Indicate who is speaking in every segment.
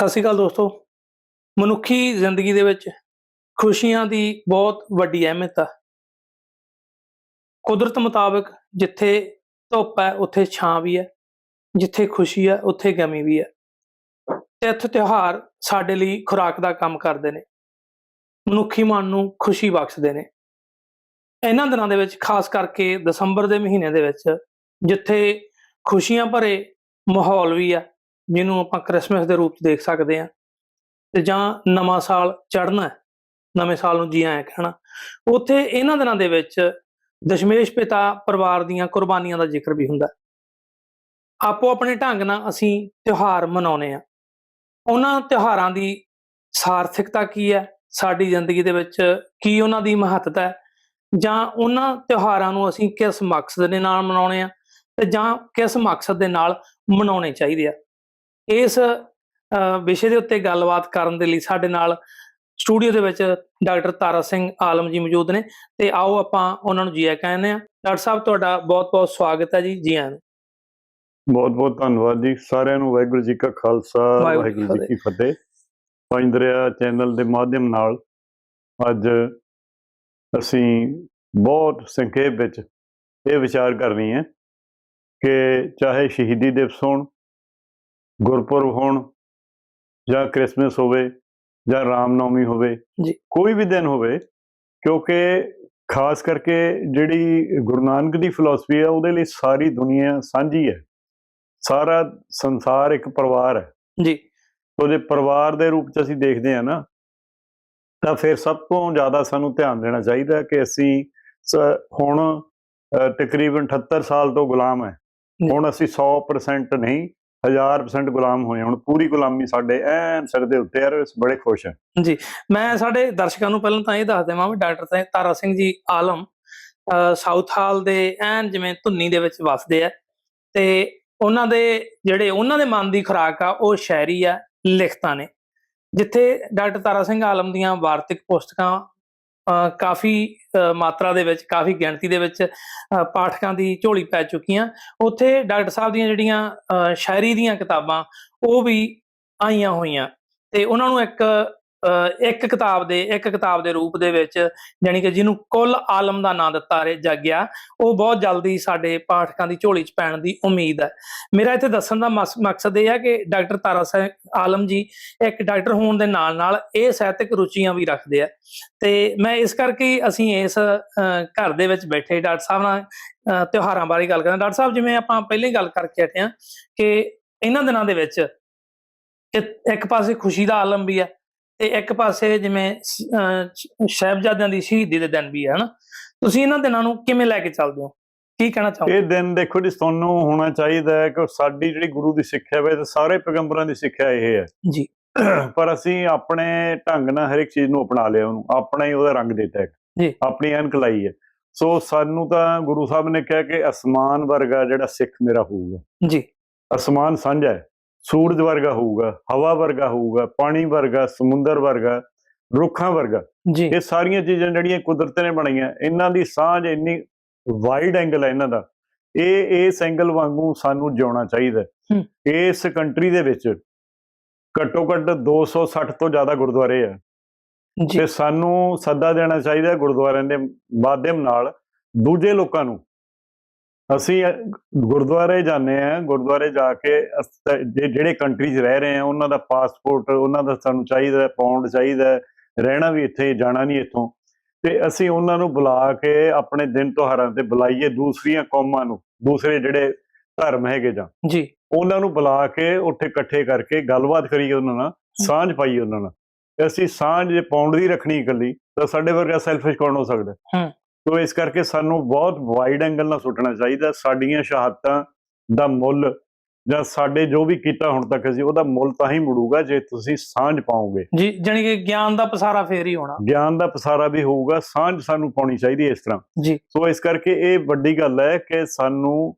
Speaker 1: ਸਤਿ ਸ਼੍ਰੀ ਅਕਾਲ ਦੋਸਤੋ। ਮਨੁੱਖੀ ਜ਼ਿੰਦਗੀ ਦੇ ਵਿੱਚ ਖੁਸ਼ੀਆਂ ਦੀ ਬਹੁਤ ਵੱਡੀ ਅਹਿਮੀਅਤ ਹੈ ਕੁਦਰਤ ਮੁਤਾਬਕ ਜਿੱਥੇ ਧੁੱਪ ਹੈ, ਉੱਥੇ ਛਾਂ ਵੀ ਹੈ, ਜਿੱਥੇ ਖੁਸ਼ੀ ਹੈ, ਉੱਥੇ ਗਮੀ ਵੀ ਹੈ। ਤਿੱਥ ਤਿਉਹਾਰ ਸਾਡੇ ਲਈ ਖੁਰਾਕ ਦਾ ਕੰਮ ਕਰਦੇ ਨੇ। ਮਨੁੱਖੀ ਮਨ ਨੂੰ ਖੁਸ਼ੀ ਬਖਸ਼ਦੇ ਨੇ। ਇਹਨਾਂ ਦਿਨਾਂ ਦੇ ਵਿੱਚ, ਖਾਸ ਕਰਕੇ ਦਸੰਬਰ ਦੇ ਮਹੀਨੇ ਦੇ ਵਿੱਚ, ਜਿੱਥੇ ਖੁਸ਼ੀਆਂ ਭਰੇ ਮਾਹੌਲ ਵੀ ਆ ਜਿਹਨੂੰ ਆਪਾਂ ਕ੍ਰਿਸਮਸ ਦੇ ਰੂਪ ਚ ਦੇਖ ਸਕਦੇ ਹਾਂ। ਤੇ ਜਾਂ ਨਵਾਂ ਸਾਲ ਚੜ੍ਹਨਾ ਨਵੇਂ ਸਾਲ ਨੂੰ ਜੀ ਆਇਆਂ ਕਹਿਣਾ। ਉੱਥੇ ਇਹਨਾਂ ਦਿਨਾਂ ਦੇ ਵਿੱਚ ਦਸ਼ਮੇਸ਼ ਪਿਤਾ ਪਰਿਵਾਰ ਦੀਆਂ ਕੁਰਬਾਨੀਆਂ ਦਾ ਜ਼ਿਕਰ ਵੀ ਹੁੰਦਾ। ਆਪੋ ਆਪਣੇ ਢੰਗ ਨਾਲ ਅਸੀਂ ਤਿਉਹਾਰ ਮਨਾਉਨੇ ਆ ਉਹਨਾਂ ਤਿਉਹਾਰਾਂ ਦੀ ਸਾਰਥਿਕਤਾ ਕੀ ਹੈ? ਸਾਡੀ ਜ਼ਿੰਦਗੀ ਦੇ ਵਿੱਚ ਕੀ ਉਹਨਾਂ ਦੀ ਮਹੱਤਤਾ ਹੈ? ਜਾਂ ਉਹਨਾਂ ਤਿਉਹਾਰਾਂ ਨੂੰ ਅਸੀਂ ਕਿਸ ਮਕਸਦ ਦੇ ਨਾਲ ਮਨਾਉਣੇ ਆ ਤੇ ਜਾਂ ਕਿਸ ਮਕਸਦ ਦੇ ਨਾਲ ਮਨਾਉਣੇ ਚਾਹੀਦੇ ਆ? ਇਸ ਵਿਸ਼ੇ ਦੇ ਉੱਤੇ ਗੱਲਬਾਤ ਕਰਨ ਦੇ ਲਈ ਸਾਡੇ ਨਾਲ ਸਟੂਡੀਓ ਦੇ ਵਿੱਚ ਡਾਕਟਰ ਤਾਰਾ ਸਿੰਘ ਆਲਮ ਜੀ ਮੌਜੂਦ ਨੇ ਤੇ ਆਓ ਆਪਾਂ ਉਹਨਾਂ ਨੂੰ ਜੀ ਆਇਆਂ ਕਹਿੰਦੇ ਆ ਡਾਕਟਰ ਸਾਹਿਬ ਤੁਹਾਡਾ ਬਹੁਤ-ਬਹੁਤ ਸਵਾਗਤ ਹੈ ਜੀ ਜੀ ਆਇਆਂ ਨੂੰ।
Speaker 2: ਬਹੁਤ ਬਹੁਤ ਧੰਨਵਾਦ ਜੀ। ਸਾਰਿਆਂ ਨੂੰ ਵਾਹਿਗੁਰੂ ਜੀ ਕਾ ਖਾਲਸਾ
Speaker 1: ਵਾਹਿਗੁਰੂ ਜੀ
Speaker 2: ਕੀ ਫਤਿਹ। ਪੰਜ ਦਰਿਆ ਚੈਨਲ ਦੇ ਮਾਧਿਅਮ ਨਾਲ ਅੱਜ ਅਸੀਂ ਬਹੁਤ ਸੰਖੇਪ ਵਿੱਚ ਇਹ ਵਿਚਾਰ ਕਰਨੀ ਹੈ ਕਿ ਚਾਹੇ ਸ਼ਹੀਦੀ ਦਿਵਸ ਹੋਣ ਗੁਰਪੁਰਬ ਹੋਣ ਜਾਂ ਕ੍ਰਿਸਮਸ ਹੋਵੇ ਜਾਂ ਰਾਮਨੌਮੀ ਹੋਵੇ
Speaker 1: ਜੀ।
Speaker 2: ਕੋਈ ਵੀ ਦਿਨ ਹੋਵੇ ਕਿਉਂਕਿ ਖਾਸ ਕਰਕੇ ਜਿਹੜੀ ਗੁਰੂ ਨਾਨਕ ਦੀ ਫਿਲਾਸਫੀ ਹੈ ਉਹਦੇ ਲਈ ਸਾਰੀ ਦੁਨੀਆ ਸਾਂਝੀ ਹੈ ਸਾਰਾ ਸੰਸਾਰ ਇੱਕ ਪਰਿਵਾਰ ਹੈ
Speaker 1: ਜੀ
Speaker 2: ਉਹਦੇ ਪਰਿਵਾਰ ਦੇ ਰੂਪ ਚ ਅਸੀਂ ਦੇਖਦੇ ਹਾਂ ਨਾ ਤਾਂ ਫਿਰ ਸਭ ਤੋਂ ਜ਼ਿਆਦਾ ਸਾਨੂੰ ਧਿਆਨ ਦੇਣਾ ਚਾਹੀਦਾ ਕਿ ਅਸੀਂ ਸ- ਹੁਣ ਤਕਰੀਬਨ 78 ਸਾਲ ਤੋਂ ਗੁਲਾਮ ਹੈ। ਹੁਣ ਅਸੀਂ 100% ਨਹੀਂ 1000% ਗੁਲਾਮ ਹੋਏ ਹੁਣ ਪੂਰੀ ਗੁਲਾਮੀ ਸਾਡੇ ਐਨ ਸਿਰ ਦੇ ਉੱਤੇ ਹੈ ਬੜੇ ਖੁਸ਼ ਹਾਂ
Speaker 1: ਮੈਂ ਸਾਡੇ ਦਰਸ਼ਕਾਂ ਨੂੰ ਪਹਿਲਾਂ ਤਾਂ ਇਹ ਦੱਸ ਦੇਵਾਂ ਵੀ ਡਾਕਟਰ ਤਾਰਾ ਸਿੰਘ ਜੀ ਆਲਮ ਸਾਊਥ ਹਾਲ ਦੇ ਐਨ ਜਿਵੇਂ ਧੁੰਨੀ ਦੇ ਵਿੱਚ ਵੱਸਦੇ ਆ ਤੇ ਉਹਨਾਂ ਦੇ ਜਿਹੜੇ ਉਹਨਾਂ ਦੇ ਮਨ ਦੀ ਖੁਰਾਕ ਆ, ਉਹ ਸ਼ਾਇਰੀ ਆ, ਲਿਖਤਾਂ ਨੇ। ਜਿੱਥੇ ਡਾਕਟਰ ਤਾਰਾ ਸਿੰਘ ਆਲਮ ਦੀਆਂ ਵਾਰਤਿਕ ਪੁਸਤਕਾਂ ਕਾਫੀ ਮਾਤਰਾ ਦੇ ਵਿੱਚ ਕਾਫੀ ਗਿਣਤੀ ਦੇ ਵਿੱਚ ਪਾਠਕਾਂ ਦੀ ਝੋਲੀ ਪੈ ਚੁੱਕੀਆਂ ਉੱਥੇ ਡਾਕਟਰ ਸਾਹਿਬ ਦੀਆਂ ਜਿਹੜੀਆਂ ਅ, ਸ਼ਾਇਰੀ ਦੀਆਂ ਕਿਤਾਬਾਂ ਉਹ ਵੀ ਆਈਆਂ ਹੋਈਆਂ। ਤੇ ਉਹਨਾਂ ਨੂੰ ਇੱਕ ਇੱਕ ਕਿਤਾਬ ਦੇ ਇੱਕ ਕਿਤਾਬ ਦੇ ਰੂਪ ਦੇ ਵਿੱਚ ਜਾਣੀ ਕਿ ਜਿਹਨੂੰ ਕੁੱਲ ਆਲਮ ਦਾ ਨਾਂ ਦਿੱਤਾ ਰੇ ਜਾਗਿਆ ਉਹ ਬਹੁਤ ਜਲਦੀ ਸਾਡੇ ਪਾਠਕਾਂ ਦੀ ਝੋਲੀ 'ਚ ਪੈਣ ਦੀ ਉਮੀਦ ਹੈ। ਮੇਰਾ ਇੱਥੇ ਦੱਸਣ ਦਾ ਮਸ- ਮਕਸਦ ਇਹ ਹੈ ਕਿ ਡਾਕਟਰ ਤਾਰਾ ਸਿੰਘ ਆਲਮ ਜੀ ਇੱਕ ਡਾਕਟਰ ਹੋਣ ਦੇ ਨਾਲ ਨਾਲ ਇਹ ਸਾਹਿਤਕ ਰੁਚੀਆਂ ਵੀ ਰੱਖਦੇ ਆ। ਤੇ ਮੈਂ ਇਸ ਕਰਕੇ ਅਸੀਂ ਇਸ ਅ, ਘਰ ਦੇ ਵਿੱਚ ਬੈਠੇ ਡਾਕਟਰ ਸਾਹਿਬ ਨਾਲ ਅ, ਤਿਉਹਾਰਾਂ ਬਾਰੇ ਗੱਲ ਕਰਦੇ ਡਾਕਟਰ ਸਾਹਿਬ ਜਿਵੇਂ ਆਪਾਂ ਪਹਿਲਾਂ ਹੀ ਗੱਲ ਕਰਕੇ ਹਟੇ ਹਾਂ ਕਿ ਇਹਨਾਂ ਦਿਨਾਂ ਦੇ ਵਿੱਚ ਇੱਕ ਪਾਸੇ ਖੁਸ਼ੀ ਦਾ ਆਲਮ ਵੀ ਹੈ ਤੇ ਇੱਕ ਪਾਸੇ ਜਿਵੇਂ ਸਾਹਿਬਜ਼ਾਦਿਆਂ ਦੀ ਸ਼ਹੀਦੀ ਦੇ ਦਿਨ ਵੀ ਹੈ ਹਨਾ? ਤੁਸੀਂ ਇਹਨਾਂ ਦਿਨਾਂ ਨੂੰ ਕਿਵੇਂ ਲੈ ਕੇ ਚੱਲਦੇ ਹੋ? ਕੀ ਕਹਿਣਾ ਚਾਹੋਗੇ?
Speaker 2: ਇਹ ਦਿਨ ਦੇਖੋ ਜੀ ਤੁਹਾਨੂੰ ਹੋਣਾ ਚਾਹੀਦਾ ਹੈ ਕਿ ਸਾਡੀ ਜਿਹੜੀ ਗੁਰੂ ਦੀ ਸਿੱਖਿਆ ਵੇ ਤੇ ਸਾਰੇ ਪੈਗੰਬਰਾਂ ਦੀ ਸਿੱਖਿਆ ਇਹ ਹੈ।
Speaker 1: ਜੀ।
Speaker 2: ਪਰ ਅਸੀਂ ਆਪਣੇ ਢੰਗ ਨਾਲ ਹਰ ਇੱਕ ਚੀਜ਼ ਨੂੰ ਅਪਣਾ ਲਿਆ ਉਹਨੂੰ ਆਪਣਾ ਹੀ ਉਹਦਾ ਰੰਗ ਦਿੱਤਾ ਹੈ
Speaker 1: ਜੀ।
Speaker 2: ਆਪਣੀ ਐਨਕ ਲਾਈ ਹੈ। ਸੋ ਸਾਨੂੰ ਤਾਂ ਗੁਰੂ ਸਾਹਿਬ ਨੇ ਕਿਹਾ ਕਿ ਅਸਮਾਨ ਵਰਗਾ ਜਿਹੜਾ ਸਿੱਖ ਮੇਰਾ ਹੋਊਗਾ।
Speaker 1: ਜੀ।
Speaker 2: ਅਸਮਾਨ ਸਾਂਝਾ ਹੈ। ਸੂਰਜ ਵਰਗਾ ਹੋਊਗਾ ਹਵਾ ਵਰਗਾ ਹੋਊਗਾ ਪਾਣੀ ਵਰਗਾ ਸਮੁੰਦਰ ਵਰਗਾ ਰੁੱਖਾਂ ਵਰਗਾ।
Speaker 1: ਜੀ।
Speaker 2: ਇਹ ਸਾਰੀਆਂ ਚੀਜ਼ਾਂ ਜਿਹੜੀਆਂ ਕੁਦਰਤ ਨੇ ਬਣਾਈਆਂ ਇਹਨਾਂ ਦੀ ਸਾਂਝ ਇੰਨੀ ਵਾਈਡ ਐਂਗਲ ਹੈ ਇਹਨਾਂ ਦਾ। ਇਹ ਇਸ ਐਂਗਲ ਵਾਂਗੂ ਸਾਨੂੰ ਜਿਉਣਾ ਚਾਹੀਦਾ। ਇਸ ਕੰਟਰੀ ਦੇ ਵਿੱਚ ਘੱਟੋ ਘੱਟ 260 ਤੋਂ ਜ਼ਿਆਦਾ ਗੁਰਦੁਆਰੇ ਆ। ਤੇ ਸਾਨੂੰ ਸੱਦਾ ਦੇਣਾ ਚਾਹੀਦਾ ਗੁਰਦੁਆਰਿਆਂ ਦੇ ਮਾਧਿਅਮ ਨਾਲ ਦੂਜੇ ਲੋਕਾਂ ਨੂੰ ਅਸੀਂ ਗੁਰਦੁਆਰੇ ਜਾਂਦੇ ਆ ਗੁਰਦੁਆਰੇ ਜਾ ਕੇ ਜਿਹੜੇ ਕੰਟਰੀ 'ਚ ਰਹਿ ਰਹੇ ਆ ਉਹਨਾਂ ਦਾ ਪਾਸਪੋਰਟ ਉਹਨਾਂ ਦਾ ਸਾਨੂੰ ਚਾਹੀਦਾ ਪੌਂਡ ਚਾਹੀਦਾ ਰਹਿਣਾ ਵੀ ਇੱਥੇ ਜਾਣਾ ਨਹੀਂ ਇੱਥੋਂ। ਤੇ ਅਸੀਂ ਉਹਨਾਂ ਨੂੰ ਬੁਲਾ ਕੇ ਆਪਣੇ ਦਿਨ ਤਿਉਹਾਰਾਂ ਤੇ ਬੁਲਾਈਏ ਦੂਸਰੀਆਂ ਕੌਮਾਂ ਨੂੰ ਦੂਸਰੇ ਜਿਹੜੇ ਧਰਮ ਹੈਗੇ ਜਾਂ।
Speaker 1: ਜੀ।
Speaker 2: ਉਹਨਾਂ ਨੂੰ ਬੁਲਾ ਕੇ ਉੱਥੇ ਇਕੱਠੇ ਕਰਕੇ ਗੱਲਬਾਤ ਕਰੀਏ ਉਹਨਾਂ ਨਾਲ ਸਾਂਝ ਪਾਈਏ ਉਹਨਾਂ ਨਾਲ। ਤੇ ਅਸੀਂ ਸਾਂਝ ਪੌਂਡ ਦੀ ਰੱਖਣੀ ਇਕੱਲੀ ਤਾਂ ਸਾਡੇ ਵਰਗਾ ਸੈਲਫਿਸ਼ ਕੌਣ ਹੋ ਸਕਦਾ? ਤੋ ਇਸ ਕਰਕੇ ਸਾਨੂੰ ਬਹੁਤ ਵਾਈਡ ਐਂਗਲ ਨਾਲ ਸੁੱਟਣਾ ਚਾਹੀਦਾ। ਸਾਡੀਆਂ ਸ਼ਹਾਦਤਾਂ ਦਾ ਮੁੱਲ ਜਾਂ ਸਾਡੇ ਜੋ ਵੀ ਕੀਤਾ ਹੁਣ ਤੱਕ ਅਸੀਂ ਉਹਦਾ ਮੁੱਲ ਤਾਂ ਹੀ ਮੁੜੂਗਾ ਜੇ ਤੁਸੀਂ ਸਾਂਝ ਪਾਓਗੇ।
Speaker 1: ਜੀ ਜਾਣੀ ਕਿ ਗਿਆਨ ਦਾ ਪਸਾਰਾ ਫੇਰ ਹੀ ਹੋਣਾ।
Speaker 2: ਗਿਆਨ ਦਾ ਪਸਾਰਾ ਵੀ ਹੋਊਗਾ ਸਾਂਝ ਸਾਨੂੰ ਪਾਉਣੀ ਚਾਹੀਦੀ ਇਸ ਤਰ੍ਹਾਂ।
Speaker 1: ਜੀ।
Speaker 2: ਸੋ ਇਸ ਕਰਕੇ ਇਹ ਵੱਡੀ ਗੱਲ ਹੈ ਕਿ ਸਾਨੂੰ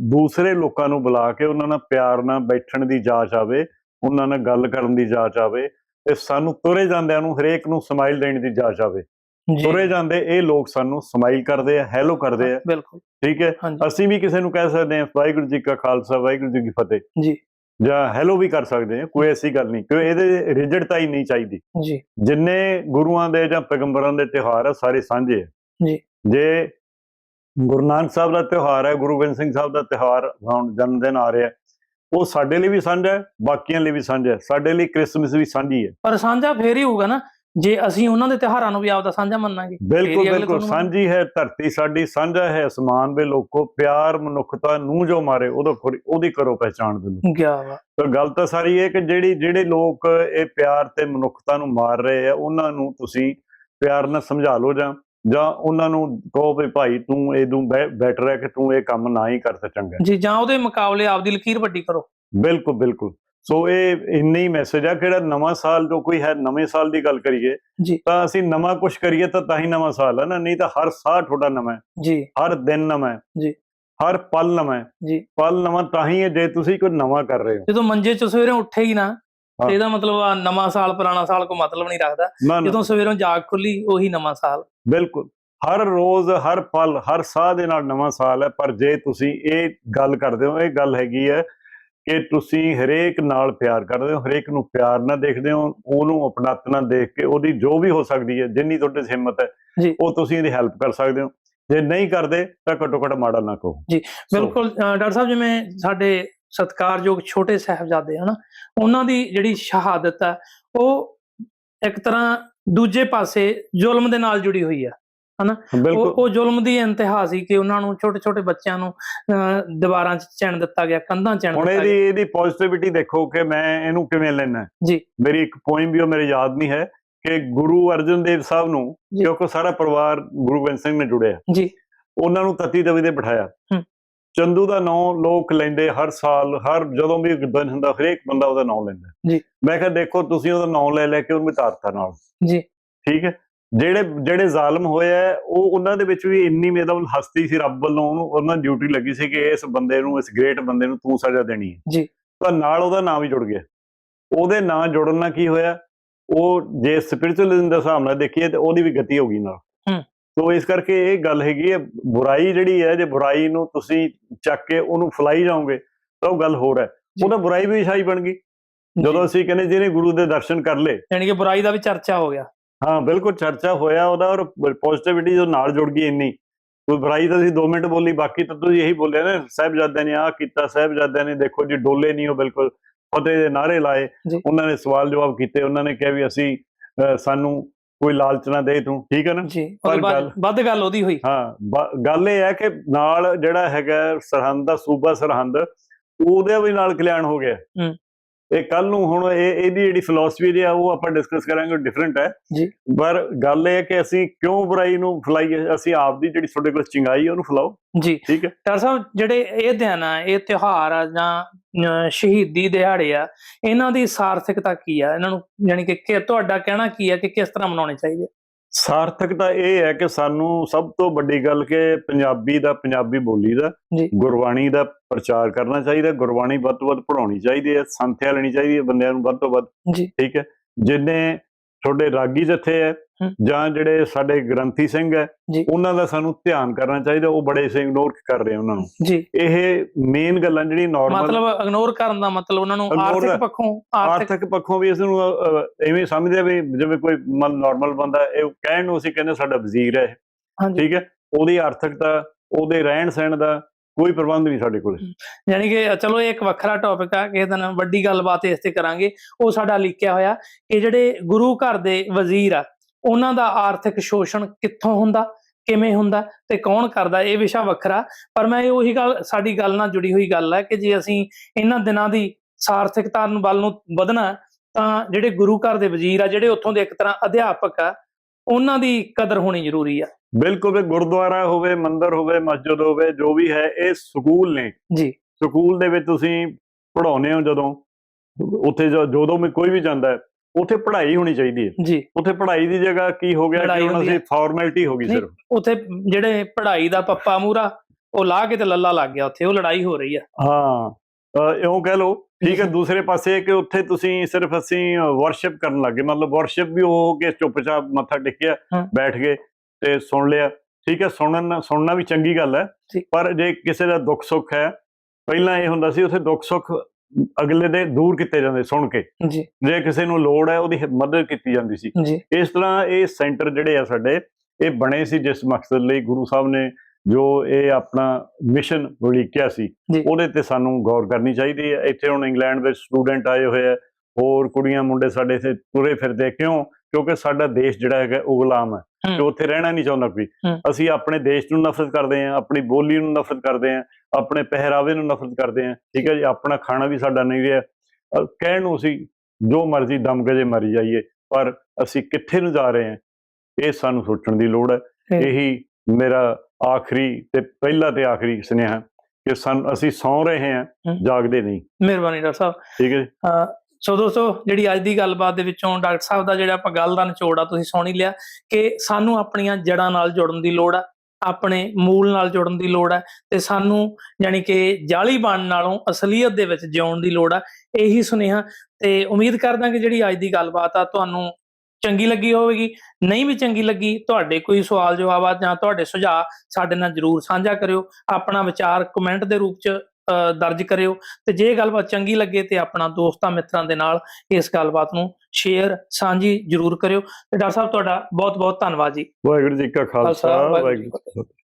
Speaker 2: ਦੂਸਰੇ ਲੋਕਾਂ ਨੂੰ ਬੁਲਾ ਕੇ ਉਹਨਾਂ ਨਾਲ ਪਿਆਰ ਨਾਲ ਬੈਠਣ ਦੀ ਜਾਚ ਆਵੇ ਉਹਨਾਂ ਨਾਲ ਗੱਲ ਕਰਨ ਦੀ ਜਾਚ ਆਵੇ ਤੇ ਸਾਨੂੰ ਤੁਰੇ ਜਾਂਦਿਆਂ ਨੂੰ ਹਰੇਕ ਨੂੰ ਸਮਾਈਲ ਦੇਣ ਦੀ ਜਾਚ ਆਵੇ। ਤੁਰੇ ਜਾਂਦੇ ਇਹ ਲੋਕ ਸਾਨੂੰ ਸਮਾਈਲ ਕਰਦੇ ਆ ਹੈਲੋ ਕਰਦੇ ਆ।
Speaker 1: ਬਿਲਕੁਲ।
Speaker 2: ਠੀਕ ਹੈ? ਅਸੀਂ ਵੀ ਕਿਸੇ ਨੂੰ ਕਹਿ ਸਕਦੇ ਹਾਂ ਵਾਹਿਗੁਰੂ ਜੀ ਕਾ ਖਾਲਸਾ ਵਾਹਿਗੁਰੂ ਜੀ ਕੀ ਫਤਿਹ।
Speaker 1: ਜੀ।
Speaker 2: ਜਾਂ ਹੈਲੋ ਵੀ ਕਰ ਸਕਦੇ ਆ ਕੋਈ ਐਸੀ ਗੱਲ ਨਹੀਂ ਕਿਉਂ ਇਹਦੇ ਰਿਜਿਡਤਾ ਹੀ ਨਹੀਂ ਚਾਹੀਦੀ।
Speaker 1: ਜੀ।
Speaker 2: ਜਿੰਨੇ ਗੁਰੂਆਂ ਦੇ ਜਾਂ ਪੈਗੰਬਰਾਂ ਦੇ ਤਿਉਹਾਰ ਆ ਸਾਰੇ ਸਾਂਝੇ ਆ।
Speaker 1: ਜੀ।
Speaker 2: ਜੇ ਗੁਰੂ ਨਾਨਕ ਸਾਹਿਬ ਦਾ ਤਿਉਹਾਰ ਹੈ ਗੁਰੂ ਗੋਬਿੰਦ ਸਿੰਘ ਸਾਹਿਬ ਦਾ ਤਿਉਹਾਰ ਹੁਣ ਜਨਮ ਦਿਨ ਆ ਰਿਹਾ ਉਹ ਸਾਡੇ ਲਈ ਵੀ ਸਾਂਝਾ ਹੈ ਬਾਕੀਆਂ ਲਈ ਵੀ ਸਾਂਝਾ ਹੈ ਸਾਡੇ ਲਈ ਕ੍ਰਿਸਮਸ ਵੀ ਸਾਂਝੀ ਹੈ।
Speaker 1: ਪਰ ਸਾਂਝਾ ਫੇਰ ਹੀ ਹੋਊਗਾ ਨਾ ਜੇ ਅਸੀਂ ਉਹਨਾਂ ਦੇ ਤਿਉਹਾਰਾਂ ਨੂੰ ਵੀ ਆਪਦਾ ਸਾਂਝਾ ਮੰਨਾਂਗੇ
Speaker 2: ਬਿਲਕੁਲ ਬਿਲਕੁਲ। ਸਾਂਝੀ ਹੈ ਧਰਤੀ ਸਾਡੀ ਸਾਂਝਾ ਹੈ ਅਸਮਾਨ ਵੇ ਲੋਕੋ ਪਿਆਰ ਮਨੁੱਖਤਾ ਨੂੰ ਜੋ ਮਾਰੇ ਉਹਦਾ ਉਹਦੀ ਕਰੋ ਪਹਿਚਾਣ ਬਿਲਕੁਲ
Speaker 1: ਗਿਆ ਵਾ
Speaker 2: ਤਾਂ ਗੱਲ ਤਾਂ ਸਾਰੀ ਇਹ ਕਿ ਜਿਹੜੀ ਜਿਹੜੇ ਲੋਕ ਇਹ ਪਿਆਰ ਤੇ ਮਨੁੱਖਤਾ ਨੂੰ ਮਾਰ ਰਹੇ ਆ ਉਹਨਾਂ ਨੂੰ ਤੁਸੀਂ ਪਿਆਰ ਨਾਲ ਸਮਝਾ ਲਓ ਜਾਂ ਜਾਂ ਉਹਨਾਂ ਨੂੰ ਕਹੋ ਵੀ ਭਾਈ ਤੂੰ ਇਹਨੂੰ ਬੈਟਰ ਹੈ ਕਿ ਤੂੰ ਇਹ ਕੰਮ ਨਾ ਹੀ ਕਰ ਤੇ ਚੰਗਾ।
Speaker 1: ਜੀ ਜਾਂ ਉਹਦੇ ਮੁਕਾਬਲੇ ਆਪਦੀ ਲਕੀਰ ਵੱਡੀ ਕਰੋ।
Speaker 2: ਬਿਲਕੁਲ ਬਿਲਕੁਲ। ਸੋ ਇਹ ਇੰਨਾ ਹੀ ਮੈਸੇਜ ਆ ਕਿ ਜਿਹੜਾ ਨਵਾਂ ਸਾਲ ਜੋ ਕੋਈ ਹੈ ਨਵੇਂ ਸਾਲ ਦੀ ਗੱਲ ਕਰੀਏ। ਤਾਂ ਅਸੀਂ ਨਵਾਂ ਕੁਝ ਕਰੀਏ ਤਾਂ ਤਾਂ ਹੀ ਨਵਾਂ ਸਾਲ ਹੈ ਨਾ ਨਹੀਂ ਤਾਂ ਹਰ ਸਾਹ ਤੁਹਾਡਾ ਨਵਾਂ ਹੈ।
Speaker 1: ਜੀ।
Speaker 2: ਹਰ ਦਿਨ ਨਵਾਂ ਹੈ।
Speaker 1: ਜੀ।
Speaker 2: ਹਰ ਪਲ ਨਵਾਂ ਹੈ।
Speaker 1: ਜੀ।
Speaker 2: ਪਲ ਨਵਾਂ ਤਾਂ ਹੀ ਹੈ ਜੇ ਤੁਸੀਂ ਕੋਈ ਨਵਾਂ ਕਰ ਰਹੇ ਹੋ।
Speaker 1: ਜਦੋਂ ਮੰਜੇ ਚ ਸਵੇਰੇ ਉੱਠੇ ਹੀ ਨਾ ਇਹਦਾ ਮਤਲਬ ਆ ਨਵਾਂ ਸਾਲ ਪੁਰਾਣਾ ਸਾਲ ਕੋਈ ਮਤਲਬ ਨਹੀਂ ਰੱਖਦਾ। ਜਦੋਂ ਸਵੇਰੋਂ ਜਾਗ ਖੁੱਲੀ ਉਹੀ ਨਵਾਂ ਸਾਲ।
Speaker 2: ਬਿਲਕੁਲ। ਹਰ ਰੋਜ਼ ਹਰ ਪਲ ਹਰ ਸਾਹ ਦੇ ਨਾਲ ਨਵਾਂ ਸਾਲ ਹੈ ਪਰ ਜੇ ਤੁਸੀਂ ਇਹ ਗੱਲ ਕਰਦੇ ਹੋ ਇਹ ਗੱਲ ਹੈਗੀ ਹੈ ਕਿ ਤੁਸੀਂ ਹਰੇਕ ਨਾਲ ਪਿਆਰ ਕਰਦੇ ਹੋ ਹਰੇਕ ਨੂੰ ਪਿਆਰ ਨਾਲ ਦੇਖਦੇ ਹੋ ਉਹਨੂੰ ਅਪਣਾਤ ਨਾਲ ਦੇਖ ਕੇ ਉਹਦੀ ਜੋ ਵੀ ਹੋ ਸਕਦੀ ਹੈ ਜਿੰਨੀ ਤੁਹਾਡੇ ਹਿੰਮਤ ਹੈ। ਉਹ ਤੁਸੀਂ ਇਹਦੀ ਹੈਲਪ ਕਰ ਸਕਦੇ ਹੋ। ਜੇ ਨਹੀਂ ਕਰਦੇ ਤਾਂ ਘੱਟੋ ਘੱਟ ਮਾੜਾ ਨਾ ਕਹੋ।
Speaker 1: ਜੀ, ਬਿਲਕੁਲ ਡਾਕਟਰ ਸਾਹਿਬ ਜਿਵੇਂ ਸਾਡੇ ਸਤਿਕਾਰਯੋਗ ਛੋਟੇ ਸਾਹਿਬਜ਼ਾਦੇ ਹਨਾ ਉਹਨਾਂ ਦੀ ਜਿਹੜੀ ਸ਼ਹਾਦਤ ਹੈ ਉਹ ਇੱਕ ਤਰ੍ਹਾਂ ਦੂਜੇ ਪਾਸੇ ਜ਼ੁਲਮ ਦੇ ਨਾਲ ਜੁੜੀ ਹੋਈ ਆ।
Speaker 2: ਬਿਲਕੁਲ।
Speaker 1: ਉਹ ਜ਼ੁਲਮ ਦੀ ਇੰਤਹਾ ਸੀ ਕਿ ਉਹਨਾਂ ਨੂੰ ਛੋਟੇ ਛੋਟੇ ਬੱਚਿਆਂ ਨੂੰ ਦੀਵਾਰਾਂ 'ਚ ਚਿਣ ਦਿੱਤਾ ਗਿਆ ਕੰਧਾਂ ਚਿਣ
Speaker 2: ਹੁਣ
Speaker 1: ਦਿੱਤਾ
Speaker 2: ਇਹਦੀ
Speaker 1: ਗਿਆ।
Speaker 2: ਇਹਦੀ ਪੋਜ਼ਿਟਿਵਿਟੀ ਦੇਖੋ ਕਿ ਮੈਂ ਇਹਨੂੰ ਕਿਵੇਂ ਲੈਣਾ
Speaker 1: ਜੀ।
Speaker 2: ਮੇਰੀ ਇੱਕ ਪੋਇਮ ਵੀ ਉਹ ਮੇਰੇ ਯਾਦ ਨਹੀਂ ਹੈ ਕਿ ਗੁਰੂ ਅਰਜਨ ਦੇਵ ਸਾਹਿਬ ਨੂੰ। ਕਿਉਂਕਿ ਸਾਰਾ ਪਰਿਵਾਰ ਗੁਰੂ ਗੋਬਿੰਦ ਸਿੰਘ ਨੇ ਜੁੜਿਆ।
Speaker 1: ਜੀ।
Speaker 2: ਉਹਨਾਂ ਨੂੰ ਤਤੀ ਤਵੀ ਤੇ ਬਿਠਾਇਆ। ਚੰਦੂ ਦਾ ਨਾਮ ਲੋਕ ਲੈਂਦੇ ਹਰ ਸਾਲ ਹਰ ਜਦੋਂ ਵੀ ਦਿਨ ਹੁੰਦਾ ਹਰੇਕ ਬੰਦਾ ਉਹਦਾ ਨਾਮ ਲੈਂਦਾ।
Speaker 1: ਜੀ।
Speaker 2: ਮੈਂ ਕਿਹਾ ਦੇਖੋ ਤੁਸੀਂ ਉਹਦਾ ਨਾਮ ਲੈ ਲੈ ਕੇ ਉਹਨੂੰ ਤਾਰਤਾ ਨਾਲ।
Speaker 1: ਜੀ।
Speaker 2: ਠੀਕ ਹੈ? ਜਿਹੜੇ ਜਿਹੜੇ ਜ਼ਾਲਮ ਹੋਏ ਆ ਉਹ ਉਹਨਾਂ ਦੇ ਵਿੱਚ ਵੀ ਇੰਨੀ ਮੇਦਵਲ ਹਸਤੀ ਸੀ ਰੱਬ ਵੱਲੋਂ ਉਹਨੂੰ ਉਹਨਾਂ ਦੀ ਡਿਊਟੀ ਲੱਗੀ ਸੀ ਕਿ ਇਸ ਬੰਦੇ ਨੂੰ ਇਸ ਗ੍ਰੇਟ ਬੰਦੇ ਨੂੰ ਤੂੰ ਸਜ਼ਾ ਦੇਣੀ ਹੈ।
Speaker 1: ਜੀ।
Speaker 2: ਤਾਂ ਨਾਲ ਉਹਦਾ ਨਾਮ ਵੀ ਜੁੜ ਗਿਆ। ਉਹਦੇ ਨਾਂ ਜੁੜਨ ਨਾਲ ਕੀ ਹੋਇਆ ਉਹ ਜੇ ਸਪਿਰਚੁਅਲਿਜ਼ਮ ਦੇ ਹਿਸਾਬ ਨਾਲ ਦੇਖੀਏ ਤੇ ਉਹਦੀ ਵੀ ਗਤੀ ਹੋ ਗਈ ਨਾਲ।
Speaker 1: ਹੂੰ।
Speaker 2: ਤੋ ਇਸ ਕਰਕੇ ਇਹ ਗੱਲ ਹੈਗੀ ਹੈ ਬੁਰਾਈ ਜਿਹੜੀ ਹੈ ਜੇ ਬੁਰਾਈ ਨੂੰ ਤੁਸੀਂ ਚੱਕ ਕੇ ਉਹਨੂੰ ਫਲਾਈ ਜਾਓਗੇ ਤਾਂ ਉਹ ਗੱਲ ਹੋਰ ਹੈ। ਉਹਦਾ ਬੁਰਾਈ ਵੀ ਛਾਈ ਬਣ ਗਈ। ਜਦੋਂ ਅਸੀਂ ਕਹਿੰਦੇ ਜਿਹਨੇ ਗੁਰੂ ਦੇ ਦਰਸ਼ਨ ਕਰ ਲਏ
Speaker 1: ਯਾਨੀ ਕਿ ਬੁਰਾਈ ਦਾ ਵੀ ਚਰਚਾ ਹੋ ਗਿਆ।
Speaker 2: ਹਾਂ ਬਿਲਕੁਲ ਚਰਚਾ ਹੋਇਆ ਉਹਦਾ ਔਰ ਪੋਜ਼ਿਟਿਵਿਟੀ ਜੋ ਨਾਲ ਜੁੜ ਗਈ ਇੰਨੀ। ਕੋਈ ਬੁਰਾਈ ਤਾਂ ਅਸੀਂ 2 ਮਿੰਟ ਬੋਲੀ ਬਾਕੀ ਤਾਂ ਤੁਸੀਂ ਇਹੀ ਬੋਲਿਆ ਨਾ ਸਾਹਿਬਜ਼ਾਦਿਆਂ ਨੇ ਆਹ ਕੀਤਾ ਸਾਹਿਬਜ਼ਾਦਿਆਂ ਨੇ ਦੇਖੋ ਜੀ ਡੋਲੇ ਨਹੀਂ ਉਹ ਬਿਲਕੁਲ ਫਤਿਹ ਦੇ ਨਾਰੇ ਲਾਏ। ਉਹਨਾਂ ਨੇ ਸਵਾਲ ਜਵਾਬ ਕੀਤੇ ਉਹਨਾਂ ਨੇ ਕਿਹਾ ਵੀ ਅਸੀਂ ਸਾਨੂੰ ਕੋਈ ਲਾਲਚ ਨਾ ਦੇ ਤੂੰ ਠੀਕ ਹੈ ਨਾ?
Speaker 1: ਜੀ ਵੱਧ ਗੱਲ ਉਹਦੀ ਹੋਈ।
Speaker 2: ਹਾਂ ਗੱਲ ਇਹ ਹੈ ਕਿ ਨਾਲ ਜਿਹੜਾ ਹੈਗਾ ਸਰਹੰਦ ਦਾ ਸੂਬਾ ਸਰਹੰਦ ਉਹਦੇ ਵੀ ਨਾਲ ਕਲਿਆਣ ਹੋ ਗਿਆ।
Speaker 1: ਹੂੰ।
Speaker 2: ਇਹ ਕੱਲ ਨੂੰ ਹੁਣ ਇਹ ਇਹਦੀ ਜਿਹੜੀ ਫਿਲਾਸਫੀ ਆ ਉਹ ਆਪਾਂ ਡਿਸਕਸ ਕਰਾਂਗੇ ਡਿਫਰੈਂਟ ਹੈ।
Speaker 1: ਜੀ।
Speaker 2: ਪਰ ਗੱਲ ਇਹ ਹੈ ਕਿ ਅਸੀਂ ਕਿਉਂ ਬੁਰਾਈ ਨੂੰ ਫਲਾਈਏ? ਅਸੀਂ ਆਪ ਦੀ ਜਿਹੜੀ ਤੁਹਾਡੇ ਕੋਲ ਚਿੰਗਾਈ ਹੈ ਉਹਨੂੰ ਫਲਾਓ।
Speaker 1: ਜੀ।
Speaker 2: ਠੀਕ ਹੈ?
Speaker 1: ਡਾਕਟਰ ਸਾਹਿਬ ਜਿਹੜੇ ਇਹ ਦਿਨ ਆ ਇਹ ਤਿਉਹਾਰ ਆ ਜਾਂ ਸ਼ਹੀਦੀ ਦਿਹਾੜੇ ਆ ਇਹਨਾਂ ਦੀ ਸਾਰਥਕਤਾ ਕੀ ਆ? ਇਹਨਾਂ ਨੂੰ ਯਾਨੀ ਕਿ ਕਿ ਤੁਹਾਡਾ ਕਹਿਣਾ ਕੀ ਆ ਕਿ ਕਿਸ ਤਰ੍ਹਾਂ ਮਨਾਉਣੇ ਚਾਹੀਦੇ?
Speaker 2: ਸਾਰਥਕਤਾ ਇਹ ਹੈ ਕਿ ਸਾਨੂੰ ਸਭ ਤੋਂ ਵੱਡੀ ਗੱਲ ਕਿ ਪੰਜਾਬੀ ਦਾ ਪੰਜਾਬੀ ਬੋਲੀ ਦਾ। ਗੁਰਬਾਣੀ ਦਾ ਪ੍ਰਚਾਰ ਕਰਨਾ ਚਾਹੀਦਾ ਗੁਰਬਾਣੀ ਵੱਧ ਤੋਂ ਵੱਧ ਪੜਾਉਣੀ ਚਾਹੀਦੀ ਹੈ ਸੰਥਿਆ ਲੈਣੀ ਚਾਹੀਦੀ ਹੈ ਬੰਦਿਆਂ ਨੂੰ ਵੱਧ ਤੋਂ ਵੱਧ ਠੀਕ ਹੈ ਜਿੰਨੇ ਤੁਹਾਡੇ ਰਾਗੀ ਜਥੇ ਹੈ। ਜਾਂ ਜਿਹੜੇ ਸਾਡੇ ਗ੍ਰੰਥੀ ਸਿੰਘ ਹੈ। ਉਹਨਾਂ ਦਾ ਸਾਨੂੰ ਧਿਆਨ ਕਰਨਾ ਚਾਹੀਦਾ ਉਹ ਬੜੇ ਸੇ ਇਗਨੋਰ ਕਰ ਰਹੇ ਉਹਨਾਂ ਨੂੰ। ਇਹ ਮੇਨ ਗੱਲਾਂ ਜਿਹੜੀ ਨਾਰਮਲ
Speaker 1: ਮਤਲਬ ਇਗਨੋਰ ਕਰਨ ਦਾ ਮਤਲਬ ਉਹਨਾਂ ਨੂੰ ਆਰਥਿਕ ਪੱਖੋਂ ਆਰਥਿਕ
Speaker 2: ਪੱਖੋਂ ਵੀ ਇਸ ਨੂੰ ਐਵੇਂ ਸਮਝਦੇ ਆ ਵੀ ਜਿਵੇਂ ਕੋਈ ਨਾਰਮਲ ਬੰਦਾ ਇਹ ਕਹਿਣ ਨੂੰ ਅਸੀਂ ਕਹਿੰਦੇ ਸਾਡਾ ਵਜ਼ੀਰ ਹੈ। ਠੀਕ ਹੈ? ਉਹਦੀ ਆਰਥਿਕਤਾ ਉਹਦੇ ਰਹਿਣ ਸਹਿਣ ਦਾ ਕੋਈ ਪ੍ਰਬੰਧ ਨਹੀਂ ਸਾਡੇ ਕੋਲ।
Speaker 1: ਯਾਨੀ ਕਿ ਚਲੋ ਇਹ ਇੱਕ ਵੱਖਰਾ ਟੌਪਿਕ ਆ, ਕਿਸੇ ਦਿਨ ਵੱਡੀ ਗੱਲਬਾਤ ਇਸ ਤੇ ਕਰਾਂਗੇ। ਉਹ ਸਾਡਾ ਲਿਖਿਆ ਹੋਇਆ ਕਿ ਜਿਹੜੇ ਗੁਰੂ ਘਰ ਦੇ ਵਜ਼ੀਰ ਆ, ਉਹਨਾਂ ਦਾ ਆਰਥਿਕ ਸ਼ੋਸ਼ਣ ਕਿੱਥੋਂ ਹੁੰਦਾ, ਕਿਵੇਂ ਹੁੰਦਾ ਤੇ ਕੌਣ ਕਰਦਾ, ਇਹ ਵਿਸ਼ਾ ਵੱਖਰਾ। ਪਰ ਮੈਂ ਇਹ ਉਹੀ ਗੱਲ, ਸਾਡੀ ਗੱਲ ਨਾਲ ਜੁੜੀ ਹੋਈ ਗੱਲ ਹੈ ਕਿ ਜੇ ਅਸੀਂ ਇਹਨਾਂ ਦਿਨਾਂ ਦੀ ਸਾਰਥਿਕਤਾ ਨੂੰ ਵੱਲ ਨੂੰ ਵਧਣਾ, ਤਾਂ ਜਿਹੜੇ ਗੁਰੂ ਘਰ ਦੇ ਵਜ਼ੀਰ ਆ, ਜਿਹੜੇ ਉੱਥੋਂ ਦੇ ਇੱਕ ਤਰ੍ਹਾਂ ਅਧਿਆਪਕ ਆ ਉਹਨਾਂ ਦੀ ਕਦਰ ਹੋਣੀ ਜ਼ਰੂਰੀ ਆ।
Speaker 2: ਬਿਲਕੁਲ ਵੀ ਗੁਰਦੁਆਰਾ ਹੋਵੇ ਮੰਦਿਰ ਹੋਵੇ ਮਸਜਿਦ ਹੋਵੇ ਜੋ ਵੀ ਹੈ ਇਹ ਸਕੂਲ ਨੇ।
Speaker 1: ਜੀ।
Speaker 2: ਸਕੂਲ ਦੇ ਵਿੱਚ ਤੁਸੀਂ ਪੜਾਉਨੇ ਹੋ ਜਦੋਂ ਉੱਥੇ ਜਦੋਂ ਵੀ ਕੋਈ ਵੀ ਜਾਂਦਾ ਹੈ ਉੱਥੇ ਪੜ੍ਹਾਈ ਹੋਣੀ ਚਾਹੀਦੀ ਹੈ।
Speaker 1: ਜੀ।
Speaker 2: ਉੱਥੇ ਪੜ੍ਹਾਈ ਦੀ ਜਗ੍ਹਾ ਕੀ ਹੋ ਗਿਆ ਕਿ ਅਸੀਂ
Speaker 1: ਹੈ।
Speaker 2: ਫਾਰਮੈਲਿਟੀ ਹੋ ਗਈ ਸਿਰਫ।
Speaker 1: ਉੱਥੇ ਜਿਹੜੇ ਪੜ੍ਹਾਈ ਦਾ ਪੱਪਾ ਮੂਰਾ ਉਹ ਲਾ ਕੇ ਤੇ ਲੱਲਾ ਲੱਗ ਗਿਆ ਉੱਥੇ ਉਹ ਲੜਾਈ ਹੋ ਰਹੀ ਆ।
Speaker 2: ਹਾਂ। ਇਉਂ ਕਹਿ ਲਓ ਠੀਕ ਹੈ ਦੂਸਰੇ ਪਾਸੇ ਕਿ ਉੱਥੇ ਤੁਸੀਂ ਸਿਰਫ ਅਸੀਂ ਵਰਸ਼ਿਪ ਕਰਨ ਲੱਗੇ ਮਤਲਬ ਵਰਸ਼ਿਪ ਵੀ ਉਹ ਹੋ ਕੇ ਚੁੱਪਚਾਪ ਮੱਥਾ ਟੇਕਿਆ। ਬੈਠ ਗਏ ਤੇ ਸੁਣ ਲਿਆ। ਠੀਕ ਹੈ ਸੁਣਨ ਸੁਣਨਾ ਵੀ ਚੰਗੀ ਗੱਲ ਹੈ। ਪਰ ਜੇ ਕਿਸੇ ਦਾ ਦੁੱਖ ਸੁੱਖ ਹੈ ਪਹਿਲਾਂ ਇਹ ਹੁੰਦਾ ਸੀ ਉੱਥੇ ਦੁੱਖ ਸੁੱਖ ਅਗਲੇ ਦੇ ਦੂਰ ਕੀਤੇ ਜਾਂਦੇ ਸੁਣ ਕੇ।
Speaker 1: ਜੀ।
Speaker 2: ਜੇ ਕਿਸੇ ਨੂੰ ਲੋੜ ਹੈ ਉਹਦੀ ਮਦਦ ਕੀਤੀ ਜਾਂਦੀ ਸੀ। ਇਸ ਤਰ੍ਹਾਂ ਇਹ ਸੈਂਟਰ ਜਿਹੜੇ ਆ ਸਾਡੇ ਇਹ ਬਣੇ ਸੀ ਜਿਸ ਮਕਸਦ ਲਈ ਗੁਰੂ ਸਾਹਿਬ ਨੇ ਜੋ ਇਹ ਆਪਣਾ ਮਿਸ਼ਨ ਉਲੀਕਿਆ ਸੀ
Speaker 1: ਜੀ।
Speaker 2: ਉਹਦੇ ਤੇ ਸਾਨੂੰ ਗੌਰ ਕਰਨੀ ਚਾਹੀਦੀ ਹੈ ਇੱਥੇ ਹੁਣ ਇੰਗਲੈਂਡ ਵਿੱਚ ਸਟੂਡੈਂਟ ਆਏ ਹੋਏ ਆ ਹੋਰ ਕੁੜੀਆਂ ਮੁੰਡੇ ਸਾਡੇ ਇੱਥੇ ਤੁਰੇ ਫਿਰਦੇ ਕਿਉਂ ਕਿਉਂਕਿ ਸਾਡਾ ਦੇਸ਼ ਜਿਹੜਾ ਹੈਗਾ ਉਹ ਗੁਲਾਮ ਹੈ। ਤੇ ਉੱਥੇ ਰਹਿਣਾ ਨਹੀਂ ਚਾਹੁੰਦਾ ਕੋਈ। ਅਸੀਂ ਆਪਣੇ ਦੇਸ਼ ਨੂੰ ਨਫ਼ਰਤ ਕਰਦੇ ਹਾਂ ਆਪਣੀ ਬੋਲੀ ਨੂੰ ਨਫ਼ਰਤ ਕਰਦੇ ਹਾਂ ਆਪਣੇ ਪਹਿਰਾਵੇ ਨੂੰ ਨਫ਼ਰਤ ਕਰਦੇ ਹਾਂ ਠੀਕ ਹੈ ਜੀ ਆਪਣਾ ਖਾਣਾ ਵੀ ਸਾਡਾ ਨਹੀਂ ਰਿਹਾ ਕਹਿਣ ਨੂੰ ਅਸੀਂ ਜੋ ਮਰਜ਼ੀ ਦਮ ਗਜੇ ਮਰੀ ਜਾਈਏ ਪਰ ਅਸੀਂ ਕਿੱਥੇ ਨੂੰ ਜਾ ਰਹੇ ਹਾਂ ਇਹ ਸਾਨੂੰ ਸੋਚਣ ਦੀ ਲੋੜ ਹੂੰ। ਇਹੀ ਮੇਰਾ ਆਖਰੀ ਤੇ ਪਹਿਲਾ ਤੇ ਆਖਰੀ ਸੁਨੇਹਾ ਕਿ ਸਾਨੂੰ ਅਸੀਂ ਸੌਂ ਰਹੇ ਹਾਂ। ਜਾਗਦੇ ਨਹੀਂ।
Speaker 1: ਮਿਹਰਬਾਨੀ ਡਾਕਟਰ ਸਾਹਿਬ।
Speaker 2: ਠੀਕ ਹੈ
Speaker 1: ਸੋ ਦੋਸਤੋ ਜਿਹੜੀ ਅੱਜ ਦੀ ਗੱਲਬਾਤ ਦੇ ਵਿੱਚੋਂ ਡਾਕਟਰ ਸਾਹਿਬ ਦਾ ਜਿਹੜਾ ਆਪਾਂ ਗੱਲ ਦਾ ਨਿਚੋੜ ਆ ਤੁਸੀਂ ਸੁਣ ਹੀ ਲਿਆ ਕਿ ਸਾਨੂੰ ਆਪਣੀਆਂ ਜੜਾਂ ਨਾਲ ਜੁੜਨ ਦੀ ਲੋੜ ਆ ਆਪਣੇ ਮੂਲ ਨਾਲ ਜੁੜਨ ਦੀ ਲੋੜ ਹੈ ਤੇ ਸਾਨੂੰ ਯਾਨੀ ਕਿ ਜਾਲੀ ਬਣਨ ਨਾਲੋਂ ਅਸਲੀਅਤ ਦੇ ਵਿੱਚ ਜਿਉਣ ਦੀ ਲੋੜ ਆ ਇਹੀ ਸੁਨੇਹਾ। ਤੇ ਉਮੀਦ ਕਰਦਾ ਕਿ ਜਿਹੜੀ ਅੱਜ ਦੀ ਗੱਲਬਾਤ ਆ ਤੁਹਾਨੂੰ ਚੰਗੀ ਲੱਗੀ ਹੋਵੇਗੀ ਨਹੀਂ ਵੀ ਚੰਗੀ ਲੱਗੀ ਤੁਹਾਡੇ ਕੋਈ ਸਵਾਲ ਜਵਾਬ ਆ ਜਾਂ ਤੁਹਾਡੇ ਸੁਝਾਅ ਸਾਡੇ ਨਾਲ ਜਰੂਰ ਸਾਂਝਾ ਕਰਿਓ ਆਪਣਾ ਵਿਚਾਰ ਕਮੈਂਟ ਦੇ ਰੂਪ ਚ ਦਰਜ ਕਰਿਓ ਤੇ ਜੇ ਗੱਲਬਾਤ ਚੰਗੀ ਲੱਗੇ ਤੇ ਆਪਣਾ ਦੋਸਤਾਂ ਮਿੱਤਰਾਂ ਦੇ ਨਾਲ ਇਸ ਗੱਲਬਾਤ ਨੂੰ ਸ਼ੇਅਰ ਸਾਂਝੀ ਜਰੂਰ ਕਰਿਓ ਤੇ ਡਾਕਟਰ ਸਾਹਿਬ ਤੁਹਾਡਾ ਬਹੁਤ ਬਹੁਤ ਧੰਨਵਾਦ ਜੀ।
Speaker 2: ਵਾਹਿਗੁਰੂ ਜੀ ਕਾ ਖਾਲਸਾ
Speaker 1: ਖਾਲਸਾ, ਵਾਹਿਗੁਰੂ